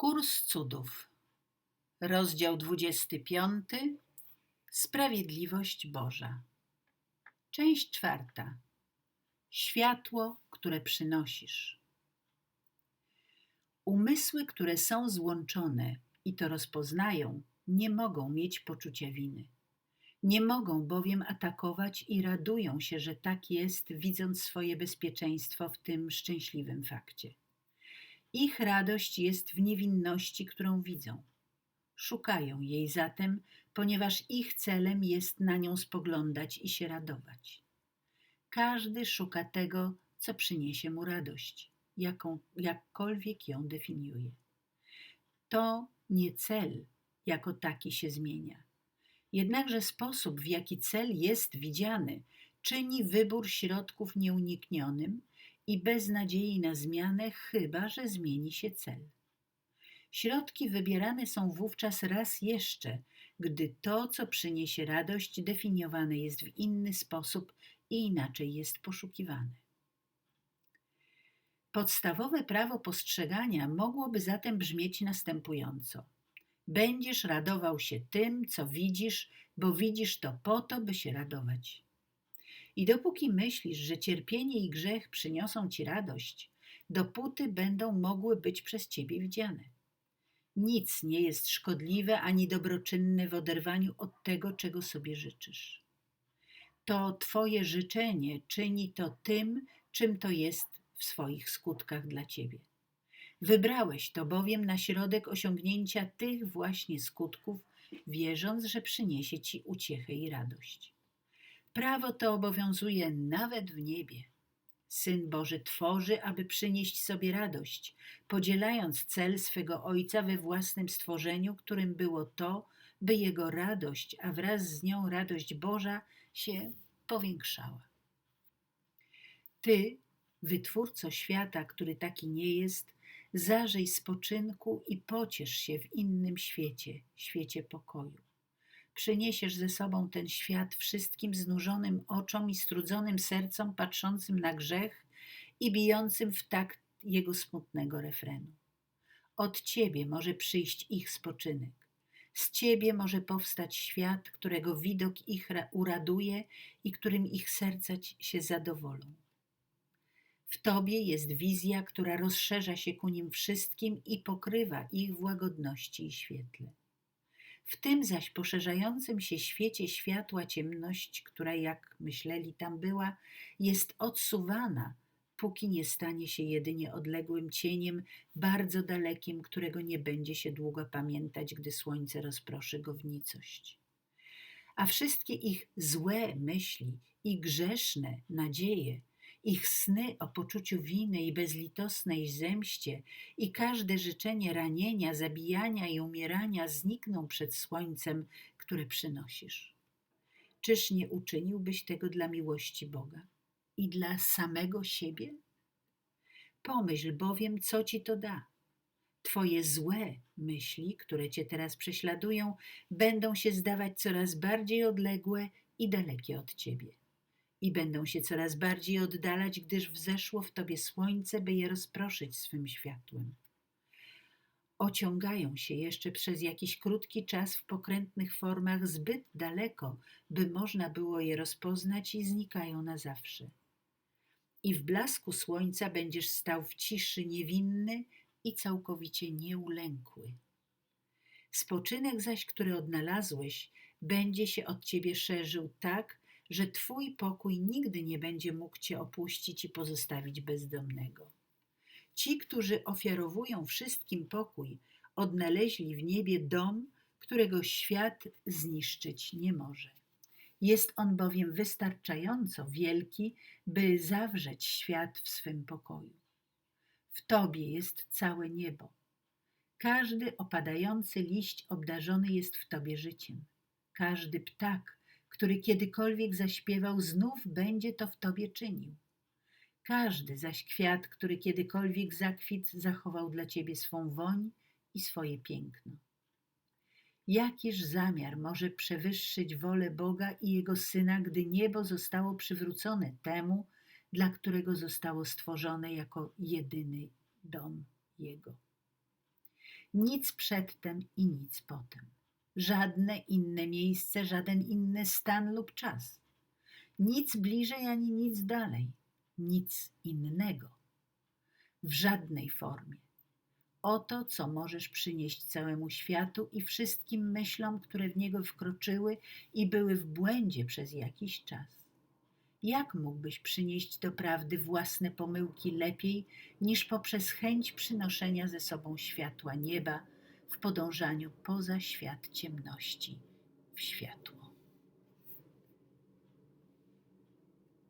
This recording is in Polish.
Kurs cudów. Rozdział 25. Sprawiedliwość Boża. Część czwarta. Światło, które przynosisz. Umysły, które są złączone i to rozpoznają, nie mogą mieć poczucia winy. Nie mogą bowiem atakować i radują się, że tak jest, widząc swoje bezpieczeństwo w tym szczęśliwym fakcie. Ich radość jest w niewinności, którą widzą. Szukają jej zatem, ponieważ ich celem jest na nią spoglądać i się radować. Każdy szuka tego, co przyniesie mu radość, jaką, jakkolwiek ją definiuje. To nie cel jako taki się zmienia. Jednakże sposób, w jaki cel jest widziany, czyni wybór środków nieuniknionym i bez nadziei na zmianę, chyba że zmieni się cel. Środki wybierane są wówczas raz jeszcze, gdy to, co przyniesie radość, definiowane jest w inny sposób i inaczej jest poszukiwane. Podstawowe prawo postrzegania mogłoby zatem brzmieć następująco: Będziesz radował się tym, co widzisz, bo widzisz to po to, by się radować. I dopóki myślisz, że cierpienie i grzech przyniosą ci radość, dopóty będą mogły być przez ciebie widziane. Nic nie jest szkodliwe ani dobroczynne w oderwaniu od tego, czego sobie życzysz. To Twoje życzenie czyni to tym, czym to jest w swoich skutkach dla Ciebie. Wybrałeś to bowiem na środek osiągnięcia tych właśnie skutków, wierząc, że przyniesie Ci uciechę i radość. Prawo to obowiązuje nawet w niebie. Syn Boży tworzy, aby przynieść sobie radość, podzielając cel swego Ojca we własnym stworzeniu, którym było to, by jego radość, a wraz z nią radość Boża się powiększała. Ty, Wytwórco świata, który taki nie jest, zażyj spoczynku i pociesz się w innym świecie, świecie pokoju przyniesiesz ze sobą ten świat wszystkim znużonym oczom i strudzonym sercom patrzącym na grzech i bijącym w takt jego smutnego refrenu. Od Ciebie może przyjść ich spoczynek. Z Ciebie może powstać świat, którego widok ich uraduje i którym ich serca się zadowolą. W Tobie jest wizja, która rozszerza się ku nim wszystkim i pokrywa ich w łagodności i świetle. W tym zaś poszerzającym się świecie światła ciemność, która, jak myśleli tam była, jest odsuwana, póki nie stanie się jedynie odległym cieniem, bardzo dalekim, którego nie będzie się długo pamiętać, gdy słońce rozproszy go w nicość. A wszystkie ich złe myśli i grzeszne nadzieje ich sny o poczuciu winy i bezlitosnej zemście i każde życzenie ranienia, zabijania i umierania znikną przed słońcem, które przynosisz. Czyż nie uczyniłbyś tego dla miłości Boga i dla samego siebie? Pomyśl bowiem, co ci to da. Twoje złe myśli, które cię teraz prześladują, będą się zdawać coraz bardziej odległe i dalekie od ciebie i będą się coraz bardziej oddalać, gdyż wzeszło w tobie słońce, by je rozproszyć swym światłem. Ociągają się jeszcze przez jakiś krótki czas w pokrętnych formach zbyt daleko, by można było je rozpoznać i znikają na zawsze. I w blasku słońca będziesz stał w ciszy niewinny i całkowicie nieulękły. Spoczynek zaś, który odnalazłeś, będzie się od ciebie szerzył tak, że Twój pokój nigdy nie będzie mógł Cię opuścić i pozostawić bezdomnego. Ci, którzy ofiarowują wszystkim pokój, odnaleźli w niebie dom, którego świat zniszczyć nie może. Jest on bowiem wystarczająco wielki, by zawrzeć świat w swym pokoju. W Tobie jest całe niebo. Każdy opadający liść obdarzony jest w Tobie życiem. Każdy ptak który kiedykolwiek zaśpiewał, znów będzie to w tobie czynił. Każdy zaś kwiat, który kiedykolwiek zakwit, zachował dla ciebie swą woń i swoje piękno. Jakiż zamiar może przewyższyć wolę Boga i Jego Syna, gdy niebo zostało przywrócone temu, dla którego zostało stworzone jako jedyny dom Jego? Nic przedtem i nic potem. Żadne inne miejsce, żaden inny stan lub czas. Nic bliżej ani nic dalej. Nic innego. W żadnej formie. Oto, co możesz przynieść całemu światu i wszystkim myślom, które w niego wkroczyły i były w błędzie przez jakiś czas. Jak mógłbyś przynieść do prawdy własne pomyłki lepiej niż poprzez chęć przynoszenia ze sobą światła nieba w podążaniu poza świat ciemności w światło?